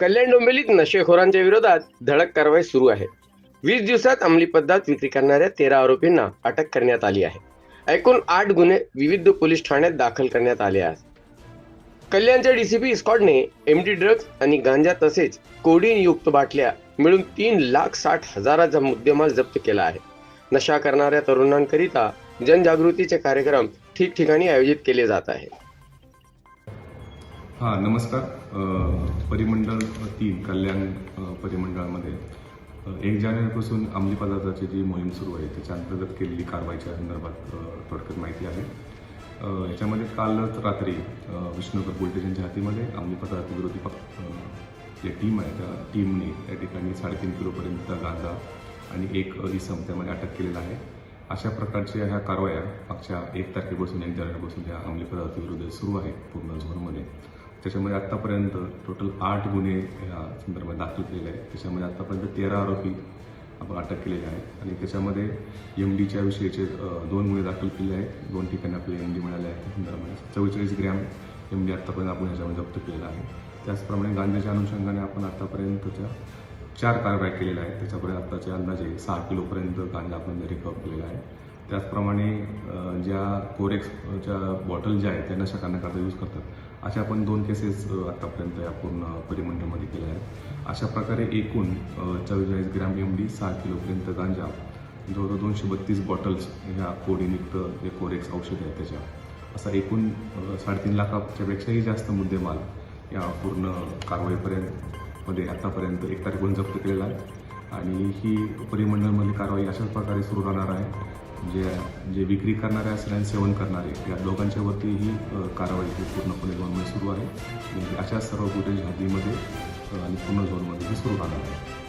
कल्याण डोंबिवलीत नशेखोरांच्या विरोधात धडक कारवाई सुरू आहे. वीस दिवसात अंमली पद्धत विक्री करणाऱ्या तेरा आरोपींना अटक करण्यात आली आहे. एकूण आठ गुन्हे विविध पोलीस ठाण्यात दाखल करण्यात आले आहेत. कल्याणच्या डीसीपी स्कॉडने एमडी ड्रग्ज आणि गांजा तसेच कोडीन युक्त बाटल्या मिळून तीन लाख साठ हजाराचा मुद्देमाल जप्त केला आहे. नशा करणाऱ्या तरुणांकरिता जनजागृतीचे कार्यक्रम ठिकठिकाणी आयोजित केले जात आहे हां नमस्कार. परिमंडळ तीन कल्याण परिमंडळामध्ये. एक जानेवारीपासून अंमली पदार्थाची जी मोहीम सुरू आहे त्याच्या अंतर्गत केलेली कारवाईच्या संदर्भात थोडक्यात माहिती आहे. याच्यामध्ये कालच रात्री अ, विष्णुकर पोलीस स्टेशनच्या हातीमध्ये अंमली पदार्थ विरोधी पक जे टीम आहे त्या टीमने त्या ठिकाणी साडेतीन किलोपर्यंत गांजा आणि एक इसम त्यामध्ये अटक केलेला आहे. अशा प्रकारच्या ह्या कारवाया मागच्या एक तारखेपासून एक जानेवारीपासून ह्या अंमली पदार्थ विरोधी सुरू आहे पूर्ण झोनमध्ये. त्याच्यामध्ये आत्तापर्यंत टोटल आठ गुन्हे ह्या संदर्भात दाखल केलेले आहेत. त्याच्यामध्ये आत्तापर्यंत तेरा आरोपी आपण अटक केलेले आहेत. आणि त्याच्यामध्ये एम डीच्या विषयीचे दोन गुन्हे दाखल केले आहेत. दोन ठिकाणी आपल्याला एम डी मिळाले आहेत. संदर्भात संदर्भामध्ये चव्वेचाळीस ग्रॅम एम डी आत्तापर्यंत आपण ह्याच्यामध्ये जप्त केलेला आहे. त्याचप्रमाणे गांजाच्या अनुषंगाने आपण आत्तापर्यंतच्या चार कारवाया केलेल्या आहेत. त्याच्यापर्यंत आत्ताचे अंदाजे सहा किलोपर्यंत गांजा आपण रिकव्हर केलेला आहे. त्याचप्रमाणे ज्या कोरेक्सच्या बॉटल ज्या आहेत त्या नशा करण्याकरता यूज करतात. अशा आपण दोन केसेस आत्तापर्यंत या पूर्ण परिमंडळमध्ये केल्या आहेत. अशा प्रकारे एकूण चव्वेचाळीस ग्रॅम एम डी सहा किलोपर्यंत गांजा जवळजवळ दोनशे बत्तीस बॉटल्स ह्या कोडीनियुक्त जे कोरेक्स औषध आहेत त्याच्या. असा एकूण साडेतीन लाखाच्यापेक्षाही जास्त मुद्देमाल या पूर्ण कारवाईपर्यंत मध्ये आतापर्यंत एक तारखेपर्यंत जप्त केलेला आहे. आणि ही परिमंडळमधली कारवाई अशाच प्रकारे सुरू राहणार आहे. जे जे विक्री करणारे असेल आणि सेवन करणारे या दोघांच्या वरती ही कारवाई ही पूर्णपणे झोनमध्ये सुरू आहे. अशा सर्व फुटेज हद्दीमध्ये आणि पूर्ण झोनमध्ये ही सुरू राहणार आहे.